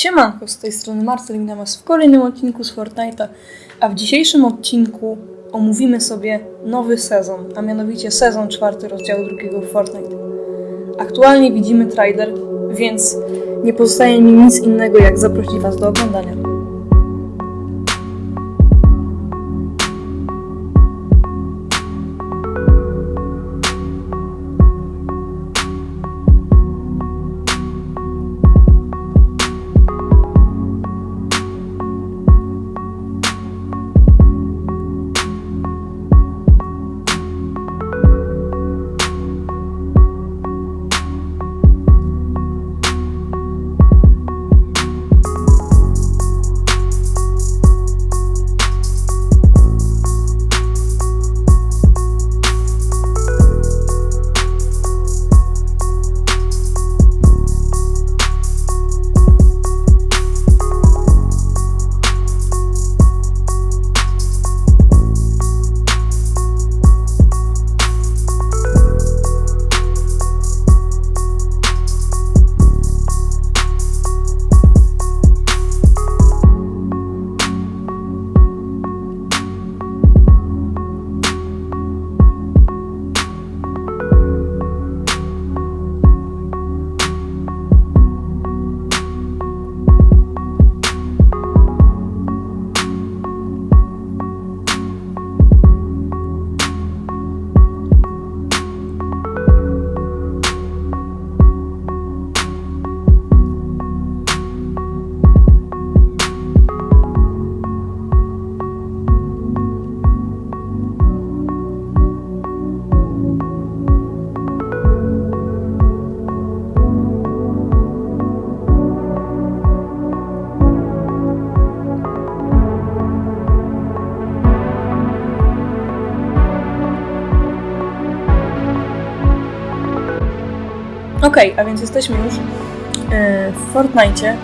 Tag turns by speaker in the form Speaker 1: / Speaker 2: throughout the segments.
Speaker 1: Siemanko, z tej strony Marcel, witam was w kolejnym odcinku z Fortnite'a, a w dzisiejszym odcinku omówimy sobie nowy sezon, a mianowicie sezon czwarty rozdziału drugiego Fortnite. Aktualnie widzimy trailer, więc nie pozostaje mi nic innego jak zaprosić was do oglądania. Okej, a więc jesteśmy już e, w Fortnite.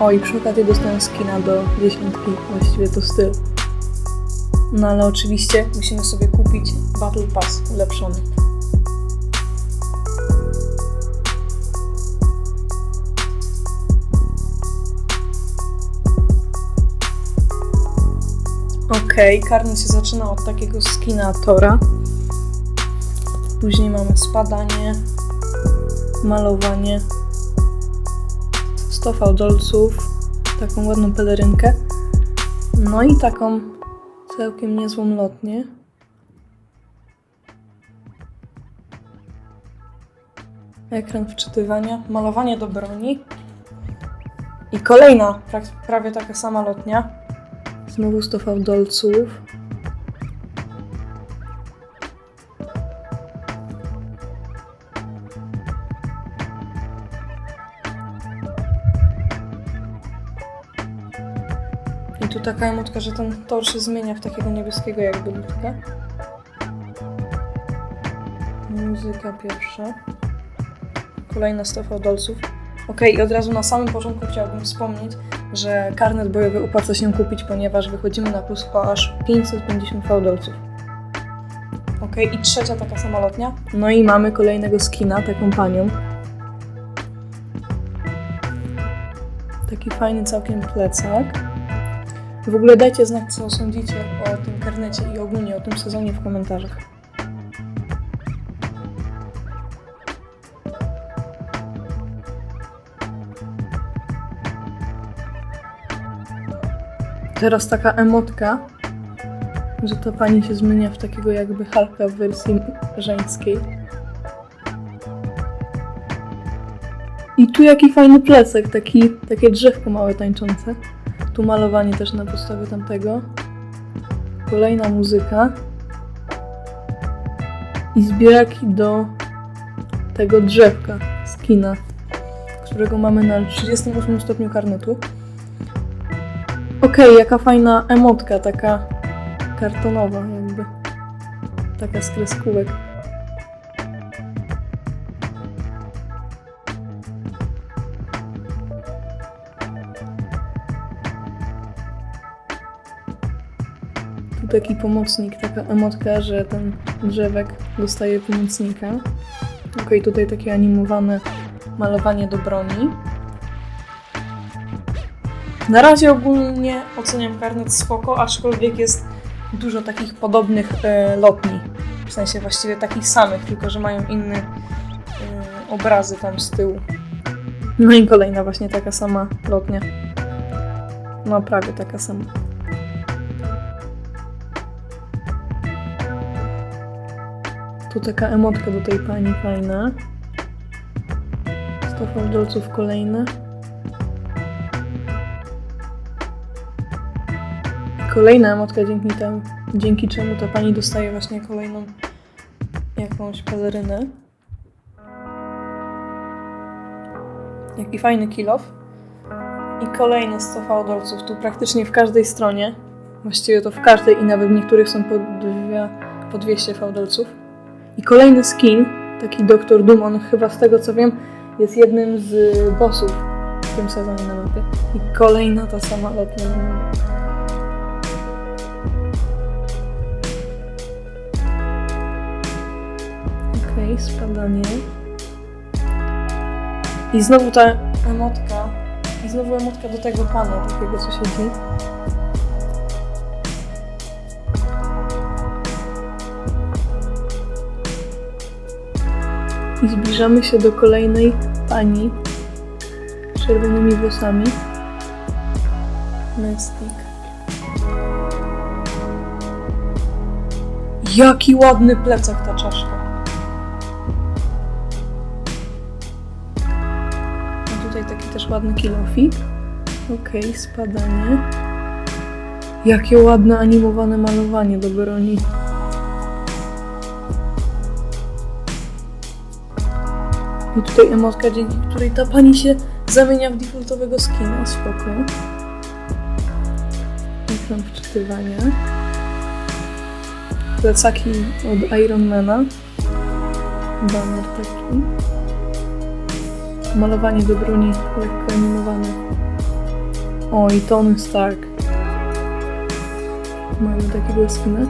Speaker 1: O, i przy okazji dostałem skina do dziesiątki, właściwie to styl. No ale oczywiście musimy sobie kupić Battle Pass ulepszony. Okej, karnet się zaczyna od takiego skina Tora. Później mamy spadanie, malowanie, 100 fałdolców, taką ładną pelerynkę, no i taką całkiem niezłą lotnię. Ekran wczytywania, malowanie do broni i kolejna, prawie taka sama lotnia. Znowu 100 fałdolców. Taka emotka, że ten tor się zmienia w takiego niebieskiego jakby ludka. Muzyka pierwsza. Kolejna stofa dolców. Okej, i od razu na samym początku chciałabym wspomnieć, że karnet bojowy opłaca się kupić, ponieważ wychodzimy na plus po aż 550 fałdolców. Okej, i trzecia taka samolotnia. No i mamy kolejnego skina, taką panią. Taki fajny całkiem plecak. W ogóle dajcie znać, co sądzicie o tym karnecie i ogólnie o tym sezonie w komentarzach. Teraz taka emotka, że ta pani się zmienia w takiego jakby Halka w wersji żeńskiej. I tu jaki fajny plecak, taki, takie drzewko małe tańczące. Tu malowanie też na podstawie tamtego. Kolejna muzyka. I zbieraki do tego drzewka z kina, którego mamy na 38 stopniu karnetu. Okej, jaka fajna emotka, taka kartonowa jakby. Taka z kreskówek. Taki pomocnik, taka emotka, że ten drzewek dostaje pomocnika. Okej, tutaj takie animowane malowanie do broni. Na razie ogólnie oceniam karnet spoko, aczkolwiek jest dużo takich podobnych e, lotni. W sensie właściwie takich samych, tylko że mają inne e, obrazy tam z tyłu. No i kolejna właśnie taka sama lotnia. No prawie taka sama. Tu taka emotka do tej pani fajna. Sto fałdolców kolejne. Kolejna emotka dzięki temu, dzięki czemu ta pani dostaje właśnie kolejną jakąś pelerynę. Jaki fajny kilof. I kolejne 100 fałdolców. Tu praktycznie w każdej stronie. Właściwie to w każdej i nawet w niektórych są po, dwie, po 200 fałdolców. I kolejny skin, taki Doktor Doom, on chyba z tego co wiem jest jednym z bossów w tym sezonie na mapie. I kolejna ta sama lotnia na mapie. Okej, spadanie. I znowu ta emotka. I znowu emotka do tego pana, takiego co siedzi. Zbliżamy się do kolejnej pani z czerwonymi włosami. Mystic. Jaki ładny plecak ta czaszka. A tutaj taki też ładny kilofik. Okej, spadanie. Jakie ładne animowane malowanie do broni. I tutaj emotka, dzięki której ta pani się zamienia w defaultowego skina. Spoko. Ekran wczytywania. Plecaki od Ironmana. Banner taki. Malowanie do broni lekko animowane. O, i Tony Stark. Mamy takiego skina.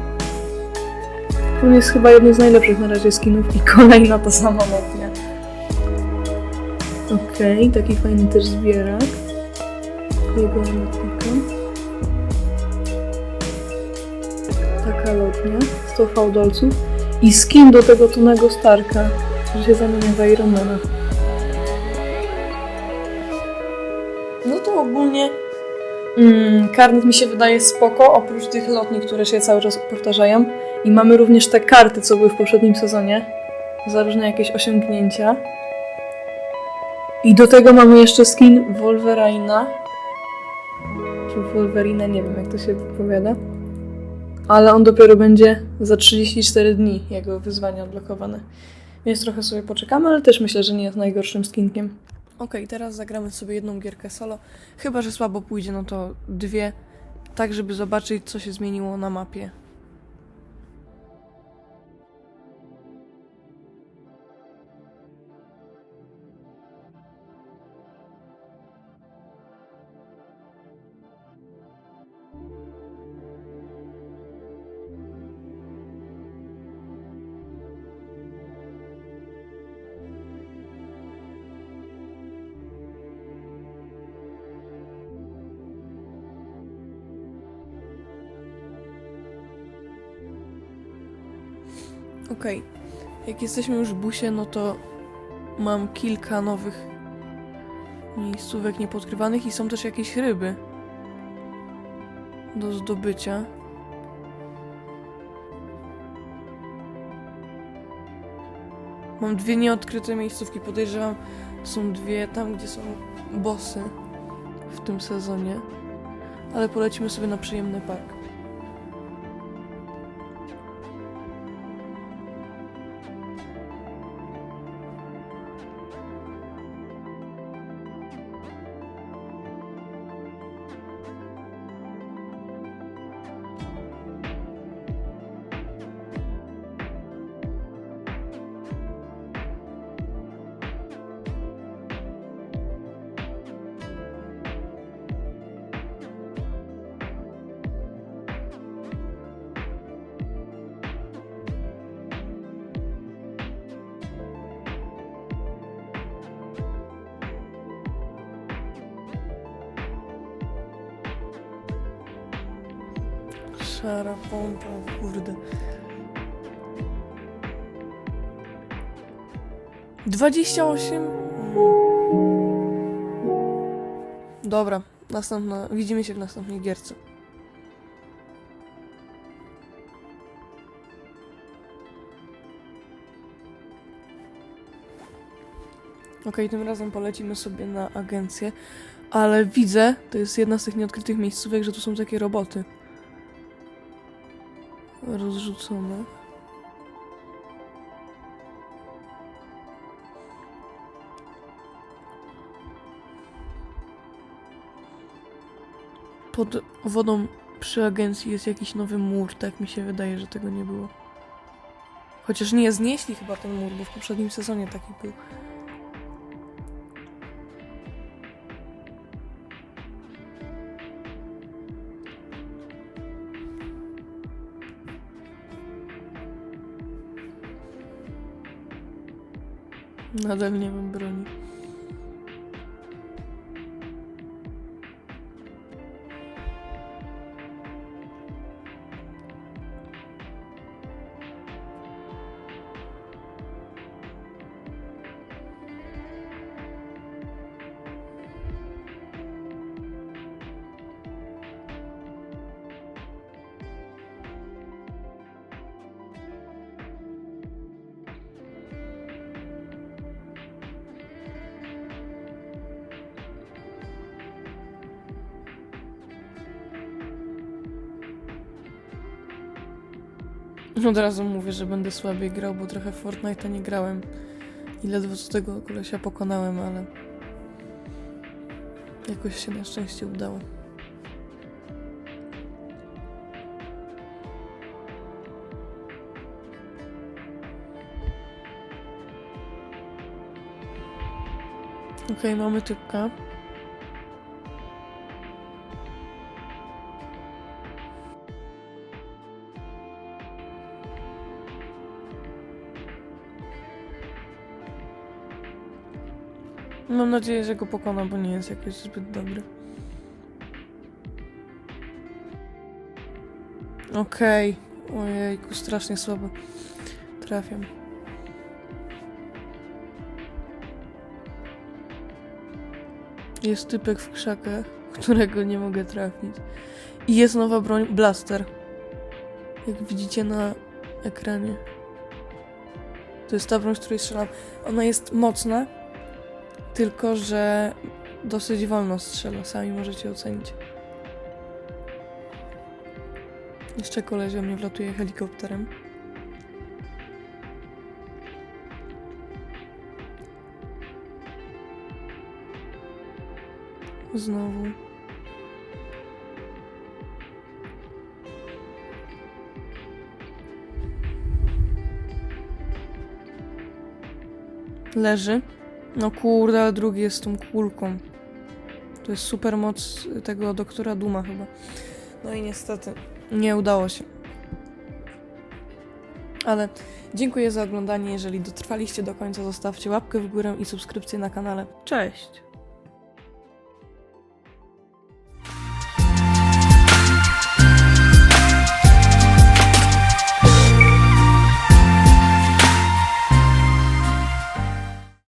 Speaker 1: On jest chyba jednym z najlepszych na razie skinów i kolejna ta sama lotnia. Okej, taki fajny też zbierak. Jego lotnika. Taka lotnia. 100 fałdolców. I skin do tego Tonego Starka, że się zamienia w Ironmana. No to ogólnie mm, karnet mi się wydaje spoko, oprócz tych lotni, które się cały czas powtarzają. I mamy również te karty, co były w poprzednim sezonie. Za różne jakieś osiągnięcia. I do tego mamy jeszcze skin Wolverina. Czy Wolverina, nie wiem jak to się wypowiada. Ale on dopiero będzie za 34 dni, jego wyzwanie odblokowane. Więc trochę sobie poczekamy, ale też myślę, że nie jest najgorszym skinkiem. Okej, teraz zagramy sobie jedną gierkę solo. Chyba, że słabo pójdzie, no to dwie. Tak, żeby zobaczyć, co się zmieniło na mapie. Okej, jak jesteśmy już w busie, no to mam kilka nowych miejscówek niepodkrywanych i są też jakieś ryby do zdobycia. Mam dwie nieodkryte miejscówki, podejrzewam, są dwie tam, gdzie są bossy w tym sezonie. Ale polecimy sobie na przyjemny park. Szara pompa, kurde. 28? Mm. Dobra, następna. Widzimy się w następnej gierce. Okej, tym razem polecimy sobie na agencję, ale widzę, to jest jedna z tych nieodkrytych miejscówek, że tu są takie roboty. Rozrzucone. Pod wodą przy agencji jest jakiś nowy mur, tak mi się wydaje, że tego nie było. Chociaż nie, znieśli chyba ten mur, bo w poprzednim sezonie taki był. Nadal nie mam broni. Od razu mówię, że będę słabiej grał, bo trochę w Fortnite'a nie grałem. I ledwo co tego kolesia pokonałem, ale... Jakoś się na szczęście udało. Okej, mamy typka. Mam nadzieję, że go pokona, bo nie jest jakoś zbyt dobry. Okej. Ojejku, strasznie słabo. Trafiam. Jest typek w krzakach, którego nie mogę trafić. I jest nowa broń, blaster. Jak widzicie na ekranie. To jest ta broń, z której strzelam. Ona jest mocna, tylko że dosyć wolno strzela. Sami możecie ocenić. Jeszcze koleś we mnie wlatuje helikopterem. Znowu. Leży. No kurde, ale drugi jest tą kulką. To jest super moc tego doktora Duma chyba. No i niestety nie udało się. Ale dziękuję za oglądanie. Jeżeli dotrwaliście do końca, zostawcie łapkę w górę i subskrypcję na kanale. Cześć!